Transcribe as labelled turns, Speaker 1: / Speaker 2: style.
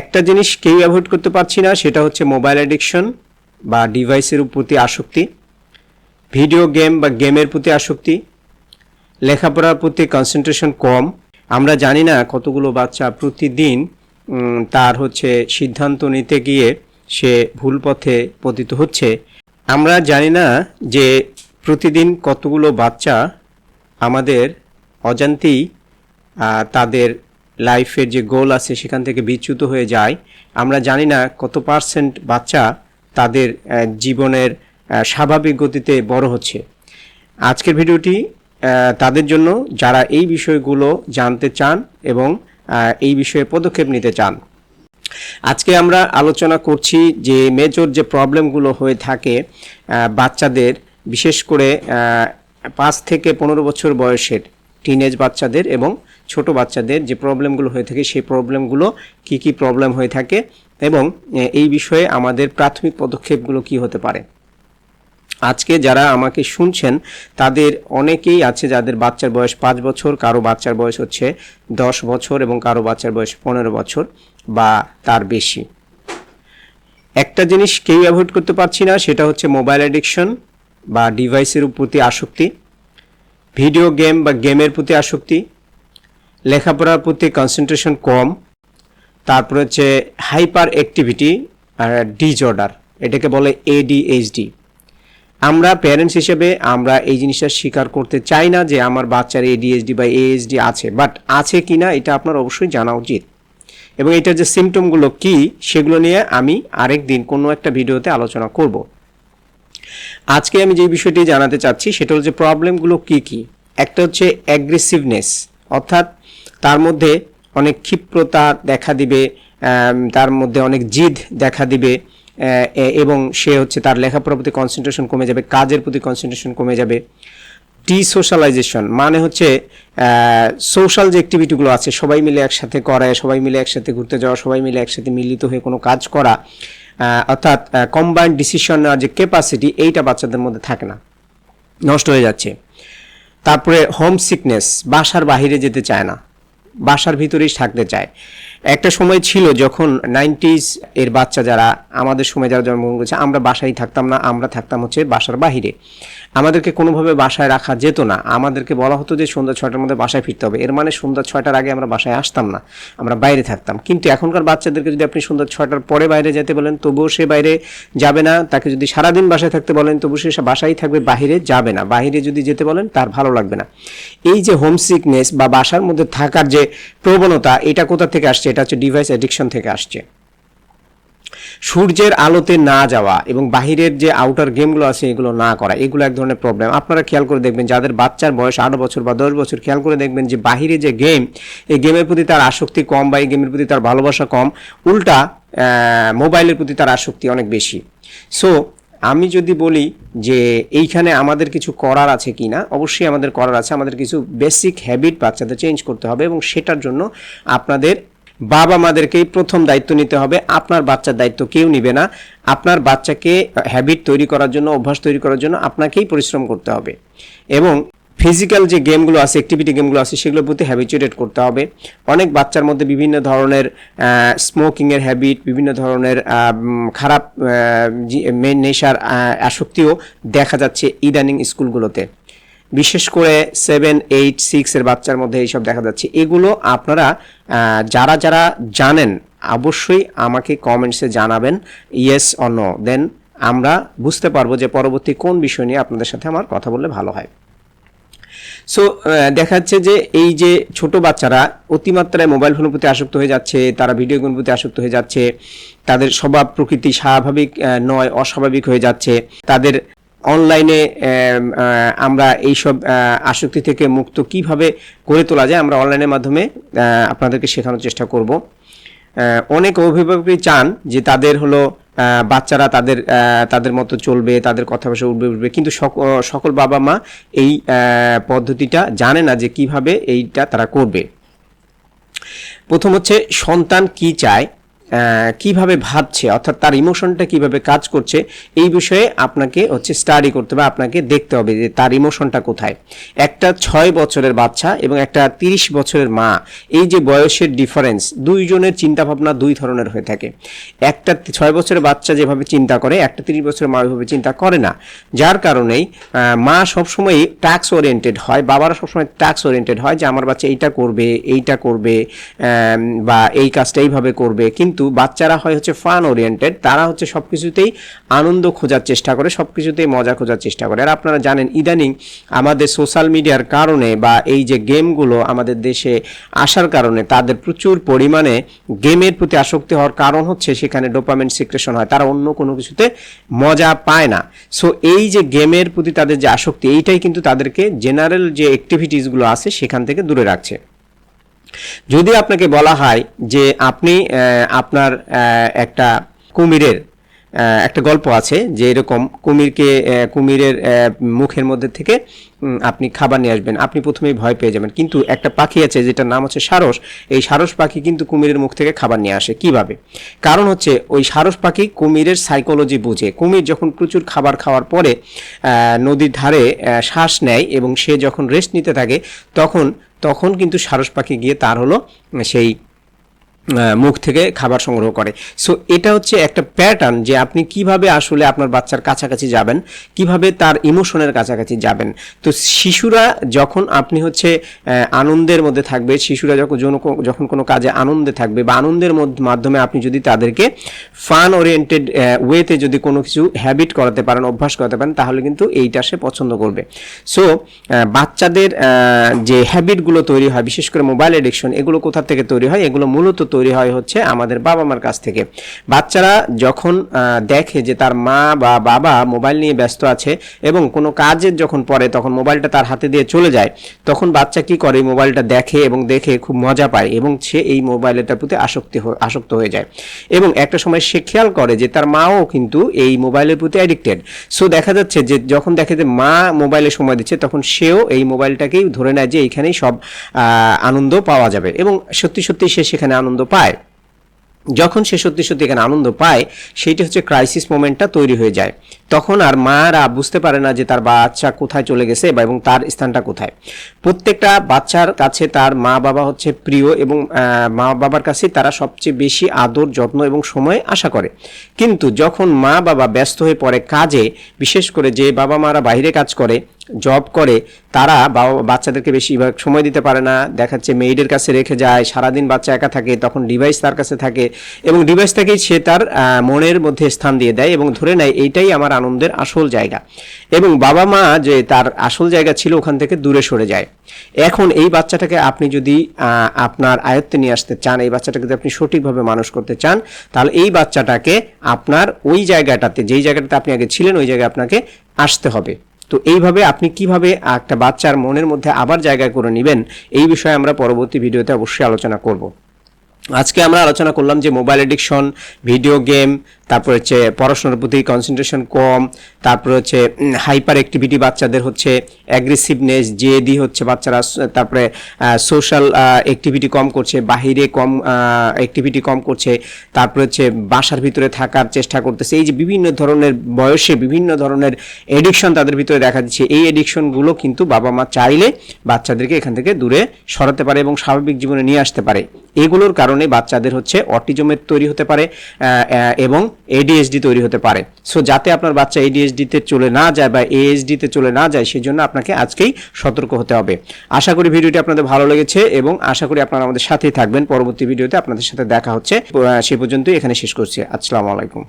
Speaker 1: একটা জিনিস কেউ অ্যাভয়েড করতে পারছি না, সেটা হচ্ছে মোবাইল অ্যাডিকশন বা ডিভাইসের প্রতি আসক্তি ভিডিও গেম বা গেমের প্রতি আসক্তি, লেখাপড়ার প্রতি কনসেন্ট্রেশন কম। আমরা জানি না কতগুলো বাচ্চা প্রতিদিন তার হচ্ছে সিদ্ধান্ত নিতে গিয়ে সে ভুল পথে পতিত হচ্ছে। আমরা জানি না যে প্রতিদিন কতগুলো বাচ্চা আমাদের অজান্তেই তাদের লাইফের যে গোল আছে সেখান থেকে বিচ্যুত হয়ে যায়। আমরা জানি না কত পার্সেন্ট বাচ্চা তাদের জীবনের স্বাভাবিক গতিতে বড় হচ্ছে। আজকের ভিডিওটি তাদের জন্য যারা এই বিষয়গুলো জানতে চান এবং এই বিষয়ে পদক্ষেপ নিতে চান। আজকে আমরা আলোচনা করছি যে মেজর যে প্রবলেমগুলো হয়ে থাকে বাচ্চাদের, বিশেষ করে পাঁচ থেকে পনেরো বছর বয়সের। টিনেজ বাচ্চাদের এবং ছোট বাচ্চাদের যে প্রবলেমগুলো হয়ে থাকে, সেই প্রবলেমগুলো কি কি প্রবলেম হয়ে থাকে এবং এই বিষয়ে আমাদের প্রাথমিক পদক্ষেপগুলো কি হতে পারে। আজকে যারা আমাকে শুনছেন, তাদের অনেকেই আছে যাদের বাচ্চার বয়স পাঁচ বছর, কারও বাচ্চার বয়স হচ্ছে দশ বছর এবং কারও বাচ্চার বয়স পনেরো বছর বা তার বেশি। একটা জিনিস কেউ অ্যাভয়েড করতে পারছি না, সেটা হচ্ছে মোবাইল অ্যাডিকশন বা ডিভাইসের প্রতি আসক্তি। ভিডিও গেম বা গেমের প্রতি আসক্তি, লেখাপড়ার প্রতি কনসেন্ট্রেশন কম, তারপর হচ্ছে হাইপার অ্যাক্টিভিটি আর ডিজঅর্ডার এটাকে বলে এডিএইচডি আমরা প্যারেন্টস হিসেবে আমরা এই জিনিসটা স্বীকার করতে চাই না যে আমার বাচ্চার এডিএইচডি বা এএইচডি আছে বাট আছে কি না এটা আপনার অবশ্যই জানা উচিত। এবং এটার যে সিমটমগুলো কি, সেগুলো নিয়ে আমি আরেক দিন কোনো একটা ভিডিওতে আলোচনা করব। আজকে আমি যে বিষয়টি জানাতে চাচ্ছি, সেটা হচ্ছে প্রবলেমগুলো কি কি? একটা হচ্ছে অ্যাগ্রেসিভনেস অর্থাৎ তার মধ্যে অনেক ক্ষিপ্রতা দেখা দিবে তার মধ্যে অনেক জিদ দেখা দিবে এবং সে হচ্ছে তার লেখাপড়ার প্রতি কনসেন্ট্রেশন কমে যাবে, কাজের প্রতি কনসেন্ট্রেশন কমে যাবে। টি সোশ্যালাইজেশন মানে হচ্ছে সোশ্যাল যে অ্যাক্টিভিটিগুলো আছে, সবাই মিলে একসাথে করা সবাই মিলে একসাথে ঘুরতে যাওয়া, সবাই মিলে একসাথে মিলিত হয়ে কোনো কাজ করা অর্থাৎ কম্বাইন্ড ডিসিশন নেওয়ার যে ক্যাপাসিটি এইটা বাচ্চাদের মধ্যে থাকে না। নষ্ট হয়ে যাচ্ছে। তারপরে হোম সিকনেস বাসার বাহিরে যেতে চায় না। বাসার ভিতরেই থাকতে চায়। একটা সময় ছিল যখন নাইনটিজ এর বাচ্চা যারা, আমাদের সময় যারা জন্মগ্রহণ করেছে, আমরা বাসায় থাকতাম না, আমরা থাকতাম হচ্ছে বাসার বাহিরে। আমাদেরকে কোনোভাবে বাসায় রাখা যেত না। আমাদেরকে বলা হতো যে সন্ধ্যা ছয়টার মধ্যে বাসায় ফিরতে হবে। এর মানে সন্ধ্যা ছয়টার আগে আমরা বাসায় আসতাম না। আমরা বাইরে থাকতাম। কিন্তু এখনকার বাচ্চাদেরকে যদি আপনি সন্ধ্যা ছয়টার পরে বাইরে যেতে বলেন, তবুও সে বাইরে যাবে না। তাকে যদি সারাদিন বাসায় থাকতে বলেন তবু সে বাসায় থাকবে বাইরে যাবে না। বাইরে যদি যেতে বলেন, তার ভালো লাগবে না। এই যে হোম সিকনেস বা বাসার মধ্যে থাকার যে প্রবণতা, এটা কোথা থেকে আসছে? এটা হচ্ছে ডিভাইস অ্যাডিকশন থেকে আসছে। সূর্যের আলোতে না যাওয়া এবং বাহিরের যে আউটার গেমগুলো আছে এগুলো না করা, এগুলো এক ধরনের প্রবলেম আপনারা খেয়াল করে দেখবেন, যাদের বাচ্চার বয়স আট বছর বা দশ বছর, খেয়াল করে দেখবেন যে বাহিরে যে গেম এই গেমের প্রতি তার আসক্তি কম বা এই গেমের প্রতি তার ভালোবাসা কম। উল্টা মোবাইলের প্রতি তার আসক্তি অনেক বেশি। সো আমি যদি বলি যে এইখানে আমাদের কিছু করার আছে কি না, অবশ্যই আমাদের করার আছে। আমাদের কিছু বেসিক হ্যাবিট বাচ্চাদের চেঞ্জ করতে হবে এবং সেটার জন্য আপনাদের বাবা মাদেরকেই প্রথম দায়িত্ব নিতে হবে। আপনার বাচ্চার দায়িত্ব কেউ নিবে না। আপনার বাচ্চাকে হ্যাবিট তৈরি করার জন্য, অভ্যাস তৈরি করার জন্য আপনাকেই পরিশ্রম করতে হবে। এবং ফিজিক্যাল যে গেমগুলো আছে অ্যাক্টিভিটি গেমগুলো আছে, সেগুলোর প্রতি হ্যাবিচুয়েটেড করতে হবে। অনেক বাচ্চার মধ্যে বিভিন্ন ধরনের স্মোকিংয়ের হ্যাবিট বিভিন্ন ধরনের খারাপ নেশার আসক্তিও দেখা যাচ্ছে ইদানিং স্কুলগুলোতে। বিশেষ করে সেভেন এইট সিক্সের বাচ্চার মধ্যে এইসব দেখা যাচ্ছে। এগুলো আপনারা যারা যারা জানেন, অবশ্যই আমাকে কমেন্টসে জানাবেন ইয়েস অর নো দেন আমরা বুঝতে পারব যে পরবর্তী কোন বিষয় নিয়ে আপনাদের সাথে আমার কথা বললে ভালো হয়। সো দেখা যাচ্ছে যে এই যে ছোট বাচ্চারা অতিমাত্রায় মোবাইল ফোনের প্রতি আসক্ত হয়ে যাচ্ছে, তারা ভিডিও গেমের প্রতি আসক্ত হয়ে যাচ্ছে, তাদের স্বভাব প্রকৃতি স্বাভাবিক নয়, অস্বাভাবিক হয়ে যাচ্ছে, তাদের অনলাইনে আমরা এইসব আসক্তি থেকে মুক্ত কীভাবে করে তোলা যায় আমরা অনলাইনের মাধ্যমে আপনাদেরকে শেখানোর চেষ্টা করব। অনেক অভিভাবকই চান যে তাদের হলো বাচ্চারা তাদের তাদের মতো চলবে, তাদের কথা ভাষা উঠবে উঠবে। কিন্তু সক- সকল বাবা মা এই পদ্ধতিটা জানে না যে কীভাবে এইটা তারা করবে। প্রথম হচ্ছে সন্তান কি চায়? কীভাবে ভাবছে, অর্থাৎ তার ইমোশনটা কীভাবে কাজ করছে, এই বিষয়ে আপনাকে হচ্ছে স্টাডি করতে হবে, আপনাকে দেখতে হবে যে তার ইমোশনটা কোথায়। একটা ছয় বছরের বাচ্চা এবং একটা তিরিশ বছরের মা, এই যে বয়সের ডিফারেন্স দুইজনের চিন্তা ভাবনা দুই ধরনের হয়ে থাকে। একটা ছয় বছরের বাচ্চা যেভাবে চিন্তা করে, একটা তিরিশ বছরের মা ওইভাবে চিন্তা করে না। যার কারণেই মা সবসময় ট্যাক্স ওরিয়েন্টেড হয়, বাবারা সবসময় ট্যাক্স ওরিয়েন্টেড হয় যে, আমার বাচ্চা এইটা করবে এইটা করবে বা এই কাজটা এইভাবে করবে। কিন্তু বাচ্চারা হয় হচ্ছে ফান ওরিয়েন্টেড তারা হচ্ছে সব কিছুতেই আনন্দ খোঁজার চেষ্টা করে সব কিছুতেই মজা খোঁজার চেষ্টা করে। আর আপনারা জানেন, ইদানিং আমাদের সোশ্যাল মিডিয়ার কারণে বা এই যে গেমগুলো আমাদের দেশে আসার কারণে তাদের প্রচুর পরিমাণে গেমের প্রতি আসক্তি হওয়ার কারণ হচ্ছে সেখানে ডোপামেন্ট সিক্রেশন হয়। তারা অন্য কোনো কিছুতে মজা পায় না। সো এই যে গেমের প্রতি তাদের যে আসক্তি, এইটাই কিন্তু তাদেরকে জেনারেল যে অ্যাক্টিভিটিসগুলো আছে সেখান থেকে দূরে রাখছে। যদি আপনাকে বলা হয় যে আপনি আপনার একটা কুমিরের একটা গল্প আছে যে এরকম কুমিরকে কুমিরের মুখের মধ্যে থেকে আপনি খাবার নিয়ে আসবেন, আপনি প্রথমেই ভয় পেয়ে যাবেন। কিন্তু একটা পাখি আছে যেটার নাম হচ্ছে সারস, এই সারস পাখি কিন্তু কুমিরের মুখ থেকে খাবার নিয়ে আসে। কীভাবে? কারণ হচ্ছে ওই সারস পাখি কুমিরের সাইকোলজি বুঝে। কুমির যখন প্রচুর খাবার খাওয়ার পরে নদীর ধারে শ্বাস নেয় এবং সে যখন রেস্ট নিতে থাকে, তখন তখন কিন্তু সারস পাখি গিয়ে তার হলো সেই মুখ থেকে খাবার সংগ্রহ করে। সো এটা হচ্ছে একটা প্যাটার্ন যে আপনি কীভাবে আসলে আপনার বাচ্চার কাছাকাছি যাবেন, কীভাবে তার ইমোশনের কাছাকাছি যাবেন। তো শিশুরা যখন আপনি হচ্ছে আনন্দের মধ্যে থাকবে, শিশুরা যখন, যখন- কোনো কাজে আনন্দে থাকবে বা আনন্দের মধ্য- মাধ্যমে আপনি যদি তাদেরকে ফান ওরিয়েন্টেড ওয়েতে যদি কোনো কিছু হ্যাবিট করাতে পারেন, অভ্যাস করাতে পারেন, তাহলে কিন্তু এইটা সে পছন্দ করবে। সো বাচ্চাদের যে হ্যাবিটগুলো তৈরি হয়, বিশেষ করে মোবাইল এডিকশন এগুলো কোথা থেকে তৈরি হয়? এগুলো মূলত তৈরি হয় হচ্ছে আমাদের বাবা মার কাছ থেকে। বাচ্চারা যখন দেখে যে তার মা বা বাবা মোবাইল নিয়ে ব্যস্ত আছে এবং কোনো কাজের যখন পড়ে তখন মোবাইলটা তার হাতে দিয়ে চলে যায়, তখন বাচ্চা কি করে? মোবাইলটা দেখে এবং দেখে খুব মজা পায় এবং সে এই মোবাইলটার প্রতি আসক্তি আসক্ত হয়ে যায়। এবং একটা সময় সে খেয়াল করে যে তার মাও কিন্তু এই মোবাইলের প্রতি অ্যাডিক্টেড সো দেখা যাচ্ছে যে যখন দেখে যে মা মোবাইলে সময় দিচ্ছে, তখন সেও এই মোবাইলটাকেই ধরে নেয় যে এইখানেই সব আনন্দ পাওয়া যাবে। এবং সত্যি সত্যি সে সেখানে আনন্দ পায়। যখন সে সত্যি সত্যি এখানে আনন্দ পায়, সেইটা হচ্ছে ক্রাইসিস মোমেন্টটা তৈরি হয়ে যায়। তখন আর মারা বুঝতে পারে না যে তার বাচ্চা কোথায় চলে গেছে বা এবং তার স্থানটা কোথায়। প্রত্যেকটা বাচ্চার কাছে তার মা বাবা হচ্ছে প্রিয় এবং মা বাবার কাছে তারা সবচেয়ে বেশি আদর, যত্ন এবং সময় আশা করে। কিন্তু যখন মা বাবা ব্যস্ত হয়ে পড়ে কাজে, বিশেষ করে যে বাবা মারা বাইরে কাজ করে জব করে, তারা বাচ্চাদেরকে বেশিরভাগ সময় দিতে পারে না, দেখাচ্ছে মেয়েদের কাছে রেখে যায়, সারাদিন বাচ্চা একা থাকে, তখন ডিভাইস তার কাছে থাকে এবং ডিভাইস থেকেই সে তার মনের মধ্যে স্থান দিয়ে দেয় এবং ধরে নেয় এইটাই আমার আনন্দের আসল জায়গা। এবং বাবা মা যে তার আসল জায়গা ছিল ওখান থেকে দূরে সরে যায়। এখন এই বাচ্চাটাকে আপনি যদি আপনার আয়ত্তে নিয়ে আসতে চান, এই বাচ্চাটাকে যদি আপনি সঠিকভাবে মানুষ করতে চান, তাহলে এই বাচ্চাটাকে আপনার ওই জায়গাটাতে, যেই জায়গাটাতে আপনি আগে ছিলেন, ওই জায়গায় আপনাকে আসতে হবে। তো এইভাবে আপনি কীভাবে একটা বাচ্চার মনের মধ্যে আবার জায়গা করে নেবেন, এই বিষয়ে আমরা পরবর্তী ভিডিওতে অবশ্যই আলোচনা করব। আজকে আমরা আলোচনা করলাম যে মোবাইল এডিকশন, ভিডিও গেম তারপর হচ্ছে পড়াশোনার প্রতি কনসেন্ট্রেশন কম, তারপর হচ্ছে হাইপার অ্যাক্টিভিটি বাচ্চাদের হচ্ছে অ্যাগ্রেসিভনেস জেদি হচ্ছে বাচ্চারা তারপরে সোশ্যাল অ্যাক্টিভিটি কম করছে, বাহিরে কম অ্যাক্টিভিটি কম করছে, তারপরে হচ্ছে বাসার ভিতরে থাকার চেষ্টা করতেছে। এই যে বিভিন্ন ধরনের বয়সে বিভিন্ন ধরনের এডিকশন তাদের ভিতরে দেখা দিচ্ছে। এই এডিকশনগুলো কিন্তু বাবা মা চাইলে বাচ্চাদেরকে এখান থেকে দূরে সরাতে পারে এবং স্বাভাবিক জীবনে নিয়ে আসতে পারে। এগুলোর কারণে বাচ্চাদের হচ্ছে অটিজমের তৈরি হতে পারে এবং এডিএসডি তৈরি হতে পারে। সো যাতে আপনার বাচ্চা এডিএসডিতে চলে না যায় বা এএসডিতে চলে না যায় সেই জন্য আপনাকে আজকেই সতর্ক হতে হবে। আশা করি ভিডিওটি আপনাদের ভালো লেগেছে এবং আশা করি আপনারা আমাদের সাথেই থাকবেন। পরবর্তী ভিডিওতে আপনাদের সাথে দেখা হচ্ছে। সে পর্যন্তই এখানে শেষ করছি। আসসালামু আলাইকুম।